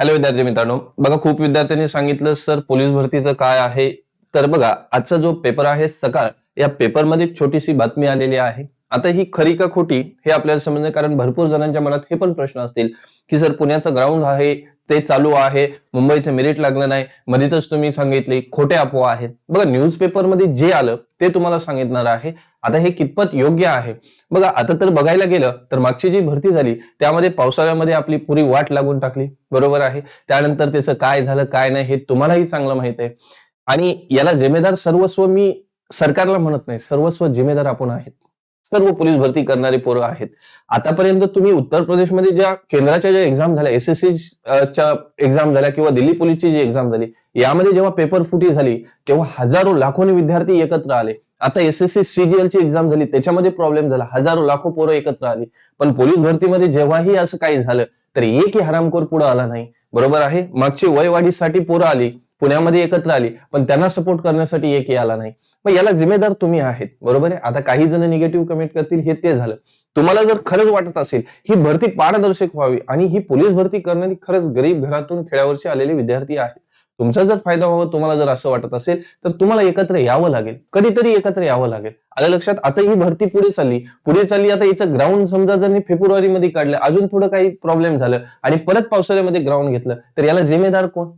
Hello विद्यार्थी मित्रांनो बघा खूप विद्यार्थ्यांनी सांगितलं सर पोलीस भरतीचं काय आहे? तर बघा आजचा जो पेपर आहे सकाळ या पेपरमध्ये एक छोटीशी बातमी आलेली आहे. आता ही खरी का खोटी हे आपल्याला समजणं कारण भरपूर जणांच्या मनात हे पण प्रश्न असतील की सर पुण्याचं ग्राउंड आहे ते चालू आहे. मुंबईचं मेरिट लागलं नाही. मध्येच तुम्ही सांगितले खोटे अफवा आहेत. बघा न्यूजपेपरमध्ये जे आलं ते तुम्हाला सांगितणार आहे. आता हे कितपत योग्य आहे? बघा आता तर बघायला गेलं तर मागची जी भरती झाली त्यामध्ये पावसाळ्यामध्ये आपली पुरी वाट लागून टाकली. बरोबर आहे? त्यानंतर त्याचं काय झालं काय नाही हे तुम्हालाही चांगलं माहीत आहे. आणि याला जिम्मेदार सर्वस्व मी सरकारला म्हणत नाही. सर्वस्व जिम्मेदार आपण आहेत. सर्व पोलीस भरती करणारे पोरं आहेत. आतापर्यंत तुम्ही उत्तर प्रदेशमध्ये ज्या केंद्राच्या ज्या एक्झाम झाल्या एस एस च्या एक्झाम झाल्या किंवा दिल्ली पोलीसची जी एक्झाम झाली यामध्ये जेव्हा पेपर फुटी झाली तेव्हा हजारो लाखोने विद्यार्थी एकत्र आले. आता एस एस सी सीजीएल ची एक्झाम झाली त्याच्यामध्ये प्रॉब्लेम झाला. हजारो लाखो पोरं एकत्र आली. पण पोलीस भरतीमध्ये जेव्हाही असं काही झालं तर एकही हरामखोर पुढे आला नाही. बरोबर आहे? मागची वयवाढीसाठी पोरं आली. पुण्यामध्ये एकत्र आली पण त्यांना सपोर्ट करण्यासाठी एक आला नाही. मग याला जिम्मेदार तुम्ही आहेत बरोबर आहे? आता काही जण निगेटिव्ह कमेंट करतील हे ते झालं. तुम्हाला जर खरंच वाटत असेल ही भरती पारदर्शक व्हावी आणि ही पोलीस भरती करणारी खरंच गरीब घरातून खेड्यावरचे आलेले विद्यार्थी आहेत. तुमचा जर फायदा व्हावा तुम्हाला जर असं वाटत असेल तर तुम्हाला एकत्र यावं लागेल. कधीतरी एकत्र यावं लागेल. आलं लक्षात? आता ही भरती पुढे चालली. पुढे चालली आता याचं ग्राउंड समजा जर फेब्रुवारी मध्ये काढलं अजून थोडं काही प्रॉब्लेम झालं आणि परत पावसाळ्यामध्ये ग्राउंड घेतलं तर याला जिम्मेदार कोण?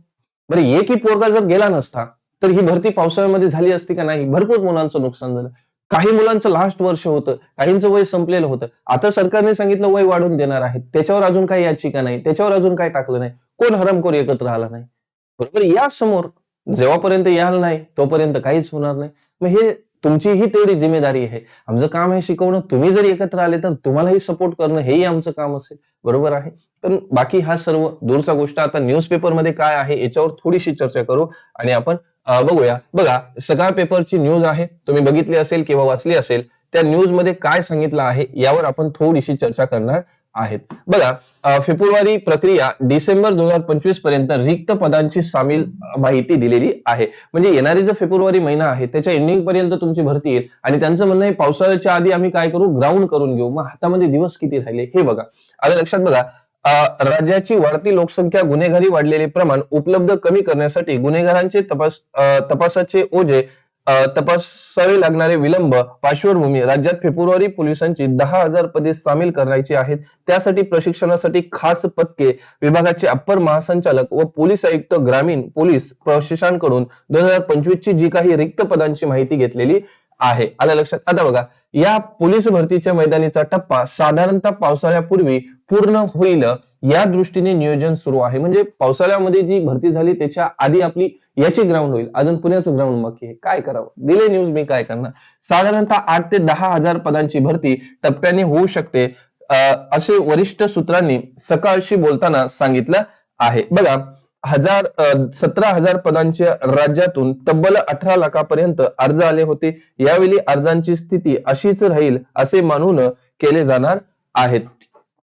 बरं एक ही पोरगा जर गेला नसता तर ही भरती पावसाळ्यामध्ये झाली असती का नाही? भरपूर मुलांचं नुकसान झालं. काही मुलांचं लास्ट वर्ष होतं काहींचं वय संपलेलं होतं. आता सरकारने सांगितलं वय वाढून देणार आहे त्याच्यावर अजून काही याचिका नाही. त्याच्यावर अजून काही टाकलं नाही. कोण हरमखोर एकत्र आला नाही? बरोबर या समोर जेव्हापर्यंत याल नाही तोपर्यंत काहीच होणार नाही. मग हे तुमचीही तेवढी जिम्मेदारी आहे. आमचं काम आहे शिकवणं. तुम्ही जर एकत्र आले तर तुम्हालाही सपोर्ट करणं हेही आमचं काम असेल. बरोबर आहे? पण बाकी हा सर्व दूरचा गोष्ट. आता न्यूजपेपरमध्ये काय आहे याच्यावर थोडीशी चर्चा करू आणि आपण बघूया. बघा सकाळ पेपरची न्यूज आहे. तुम्ही बघितली असेल किंवा वाचली असेल त्या न्यूजमध्ये काय सांगितलं आहे यावर आपण थोडीशी चर्चा करणार आहेत. बघा फेब्रुवारी प्रक्रिया डिसेंबर दोन हजार पंचवीसपर्यंत रिक्त पदांची सामील माहिती दिलेली आहे. म्हणजे येणारी जो फेब्रुवारी महिना आहे त्याच्या एंडिंग पर्यंत तुमची भरती येईल. आणि त्यांचं म्हणणं आहे पावसाळ्याच्या आधी आम्ही काय करू? ग्राउंड करून घेऊ. मग हातामध्ये दिवस किती राहिले? हे बघा. आता लक्षात बघा राज्याची वाढती लोकसंख्या गुन्हेगारी वाढलेले प्रमाण उपलब्ध कमी करण्यासाठी गुन्हेगारांचे तपास तपासाचे ओझे तपासावे लागणारे विलंब पार्श्वभूमी राज्यात फेब्रुवारी पोलिसांची दहा हजार पदे सामील करायची आहेत. त्यासाठी प्रशिक्षणासाठी खास पथके विभागाचे अप्पर महासंचालक व पोलीस आयुक्त ग्रामीण पोलीस प्रशासनाकडून दोन हजार पंचवीस ची जी काही रिक्त पदांची माहिती घेतलेली आहे. आलं लक्षात? आता बघा या पोलीस भरतीच्या मैदानीचा टप्पा साधारणतः पावसाळ्यापूर्वी पूर्ण होईल या दृष्टीने नियोजन सुरू आहे. म्हणजे पावसाळ्यामध्ये जी भरती झाली त्याच्या आधी आपली याची ग्राउंड होईल. अजून पुण्याचं ग्राउंड बाकी आहे. काय करावं? दिले न्यूज मी काय करणार? साधारणतः आठ ते दहा हजार पदांची भरती टप्प्याने होऊ शकते असे वरिष्ठ सूत्रांनी सकाळशी बोलताना सांगितलं आहे. बघा हजार सतरा हजार पदांच्या राज्यातून तब्बल अठरा लाखापर्यंत अर्ज आले होते. यावेळी अर्जांची स्थिती अशीच राहील असे मानून केले जाणार आहेत.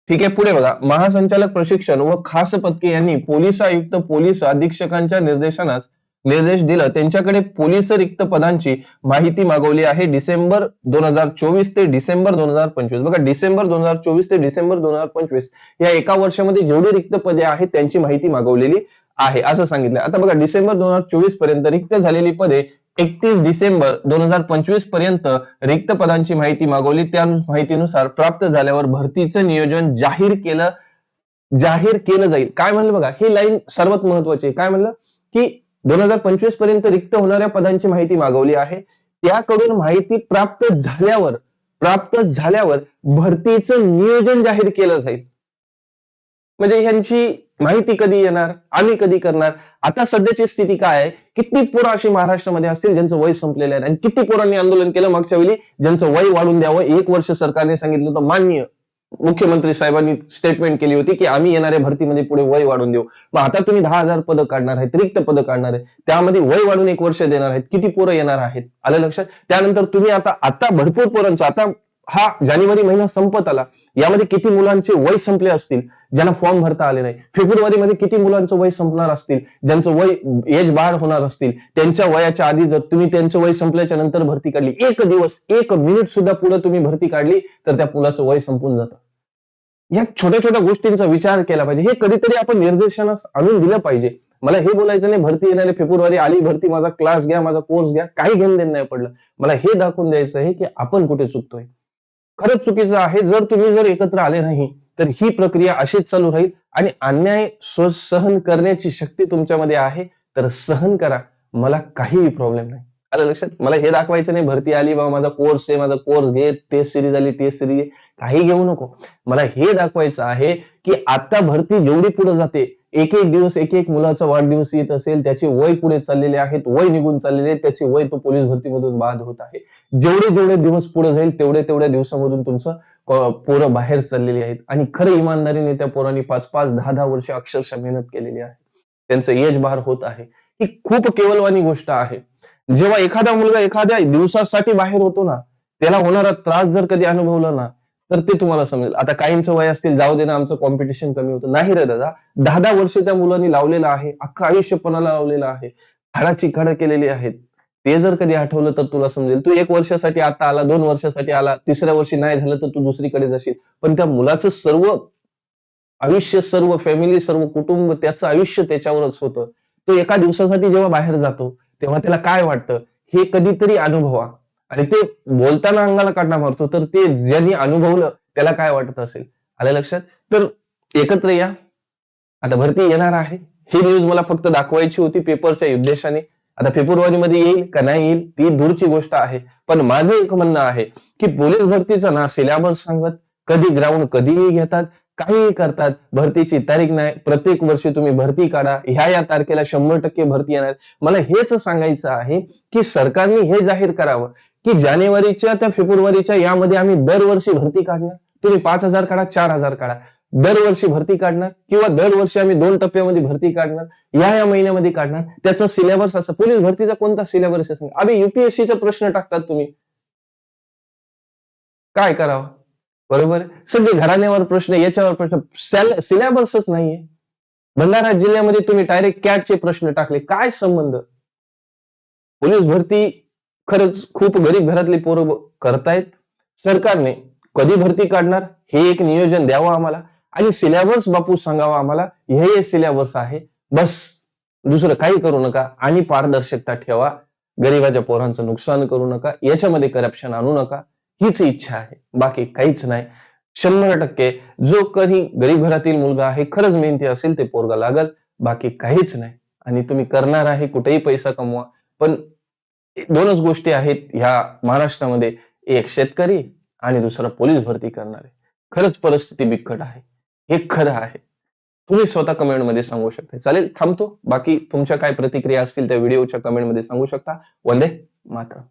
ठीक आहे पुढे बघा. महासंचालक प्रशिक्षण व खास पथके यांनी पोलीस आयुक्त पोलीस अधीक्षकांच्या निर्देशनास निर्देश दिला. त्यांच्याकडे पोलीस रिक्त पदांची माहिती मागवली आहे. डिसेंबर दोन हजार चोवीस ते डिसेंबर दोन हजार पंचवीस. बघा डिसेंबर दोन हजार चोवीस ते डिसेंबर दोन हजार पंचवीस या एका वर्षामध्ये जेवढी रिक्त पदे आहेत त्यांची माहिती मागवलेली आहे. असं सांगितलं आता बघा डिसेंबर दोन हजार चोवीसपर्यंत रिक्त झालेली पदे एकतीस डिसेंबर दोन हजार पंचवीसपर्यंत रिक्त पदांची माहिती मागवली. त्या माहितीनुसार प्राप्त झाल्यावर भरतीचं नियोजन जाहीर केलं जाहीर केलं जाईल. काय म्हणलं बघा? ही लाईन सर्वात महत्वाची काय म्हणलं? की दोन हजार पंचवीसपर्यंत रिक्त होणाऱ्या पदांची माहिती मागवली आहे. त्याकडून माहिती प्राप्त झाल्यावर प्राप्त झाल्यावर भरतीचं नियोजन जाहीर केलं जाईल. म्हणजे ह्यांची माहिती कधी येणार? आम्ही कधी करणार? आता सध्याची स्थिती काय आहे? किती पोरं अशी महाराष्ट्रामध्ये असतील ज्यांचं वय संपलेलं आहे? आणि किती पोरांनी आंदोलन केलं मागच्या वेळी? ज्यांचं वय वाढून द्यावं? एक वर्ष सरकारने सांगितलं होतं मान्य मुख्यमंत्री साहेबांनी स्टेटमेंट केली होती की आम्ही येणाऱ्या भरतीमध्ये पुढे वय वाढून देऊ. मग आता तुम्ही दहा हजार पदं काढणार आहेत रिक्त पदं काढणार आहेत. त्यामध्ये वय वाढून एक वर्ष देणार आहेत. किती पोरं येणार आहेत? आलं लक्षात? त्यानंतर तुम्ही आता आता भरपूर पोरांचं आता हा जानेवारी महिना संपत आला. यामध्ये किती मुलांचे वय संपले असतील ज्यांना फॉर्म भरता आले नाही? फेब्रुवारीमध्ये किती मुलांचं वय संपणार असतील? ज्यांचं वय एज बार होणार असतील? त्यांच्या वयाच्या आधी जर तुम्ही त्यांचं वय संपल्याच्या नंतर भरती काढली एक दिवस एक मिनिट सुद्धा पुढे तुम्ही भरती काढली तर त्या मुलाचं वय संपून जातं. या छोट्या छोट्या गोष्टींचा विचार केला पाहिजे. हे कधीतरी आपण निर्देशनास आणून दिलं पाहिजे. मला हे बोलायचं नाही भरती येणारे फेब्रुवारी आली भरती माझा क्लास घ्या माझा कोर्स घ्या काही घेणं देणं नाही पडलं. मला हे दाखवून द्यायचं आहे की आपण कुठे चुकतोय. खरंच चुकीचं आहे. जर तुम्ही जर एकत्र आले नाही तर ही प्रक्रिया अशीच चालू राहील आणि अन्याय स्व- सहन करण्याची शक्ती तुमच्यामध्ये आहे तर सहन करा. मला काहीही प्रॉब्लेम नाही. आलं लक्षात? मला हे दाखवायचं नाही भरती आली बाबा माझा कोर्स आहे माझा कोर्स घे टेस्ट सिरीज आली टेस्ट सिरीज काही घेऊ नको. मला हे दाखवायचं आहे की आता भरती जेवढी पुढे जाते एक एक दिवस एक एक मुलाचा वाढदिवस येत असेल त्याचे वय पुढे चाललेले आहेत वय निघून चाललेले आहेत त्याचे वय तो पोलीस भरतीमधून बाद होत आहे. जेवढे जेवढे दिवस पुढे जाईल तेवढे तेवढ्या दिवसामधून तुमचं पोरं बाहेर चाललेली आहेत. आणि खरं इमानदारीने त्या पोरांनी पाच पाच दहा दहा वर्ष अक्षरशः मेहनत केलेली आहे. त्यांचं एज बार होत आहे. ही खूप केवलवानी गोष्ट आहे. जेव्हा एखादा मुलगा एखाद्या दिवसासाठी बाहेर होतो ना त्याला होणारा त्रास जर कधी अनुभवला ना तर ते तुम्हाला समजेल. आता काहींचं वय असतील जाऊ दे ना आमचं कॉम्पिटिशन कमी होतं. नाही रे दादा दहा दहा वर्ष त्या मुलांनी लावलेलं आहे. अख्खं आयुष्य पणाला लावलेलं आहे? हाडाची खड केलेली आहेत. ते जर कधी आठवलं तर तुला समजेल. तू एक वर्षासाठी आता आला दोन वर्षासाठी आला तिसऱ्या वर्षी नाही झालं तर तू दुसरीकडे जाशील. पण त्या मुलाचं सर्व आयुष्य सर्व फॅमिली सर्व कुटुंब त्याचं आयुष्य त्याच्यावरच होतं. तो एका दिवसासाठी जेव्हा बाहेर जातो तेव्हा त्याला काय वाटतं? हे कधीतरी अनुभवा. आणि ते बोलताना अंगाला काढणा मारतो तर ते ज्यांनी अनुभवलं त्याला काय वाटत असेल? आलं लक्षात? तर एकत्र या. आता भरती येणार आहे. ही न्यूज मला फक्त दाखवायची होती पेपरच्या उद्देशाने. आता फेब्रुवारी मध्ये येईल का नाही येईल ती दूरची गोष्ट आहे. पण माझं एक म्हणणं आहे की पोलीस भरतीचं ना सिलेबस सांगत कधी ग्राउंड कधीही घेतात काहीही करतात भरतीची तारीख नाही प्रत्येक वर्षी तुम्ही भरती काढा ह्या या तारखेला शंभर टक्के भरती येणार. मला हेच सांगायचं आहे की सरकारने हे जाहीर करावं की जानेवारीच्या त्या फेब्रुवारीच्या यामध्ये आम्ही दरवर्षी भरती काढणार. तुम्ही पाच हजार काढा चार हजार काढा. दरवर्षी भरती काढणार किंवा दरवर्षी आम्ही दोन टप्प्यामध्ये भरती काढणार या या महिन्यामध्ये काढणार त्याचा सिलेबस असं पोलीस भरतीचा कोणता सिलेबस असेल? आम्ही युपीएससीचा प्रश्न टाकतात तुम्ही. काय करावं? बरोबर? आहे? सगळे घराण्यावर प्रश्न याच्यावर प्रश्न सिलेबसच नाहीये. भंडारा जिल्ह्यामध्ये तुम्ही डायरेक्ट कॅटचे प्रश्न टाकले. काय संबंध? पोलीस भरती खरंच खूप गरीब घरातली पोरं करतायत. सरकारने कधी भरती काढणार? हे एक नियोजन द्यावं आम्हाला. आणि सिलेबस बापू सांगावा आम्हाला हे हे सिलेबस आहे. बस दुसरं काही करू नका. आणि पारदर्शकता ठेवा. गरिबाच्या पोरांचं नुकसान करू नका. याच्यामध्ये करप्शन आणू नका. हीच इच्छा आहे. बाकी काहीच नाही. शंभर टक्के जो कधी गरीब घरातील मुलगा आहे खरंच मेहनती असेल ते पोरगा लागल. बाकी काहीच नाही. आणि तुम्ही करणार आहे कुठेही पैसा कमवा. पण दोनच गोष्टी आहेत ह्या महाराष्ट्रामध्ये. एक शेतकरी आणि दुसरा पोलीस भरती करणारे. खरंच परिस्थिती बिकट आहे. हे खरं आहे. तुम्ही स्वतः कमेंटमध्ये सांगू शकता. चालेल थांबतो. बाकी तुमच्या काय प्रतिक्रिया असतील त्या व्हिडिओच्या कमेंटमध्ये सांगू शकता. वंदे मातरम.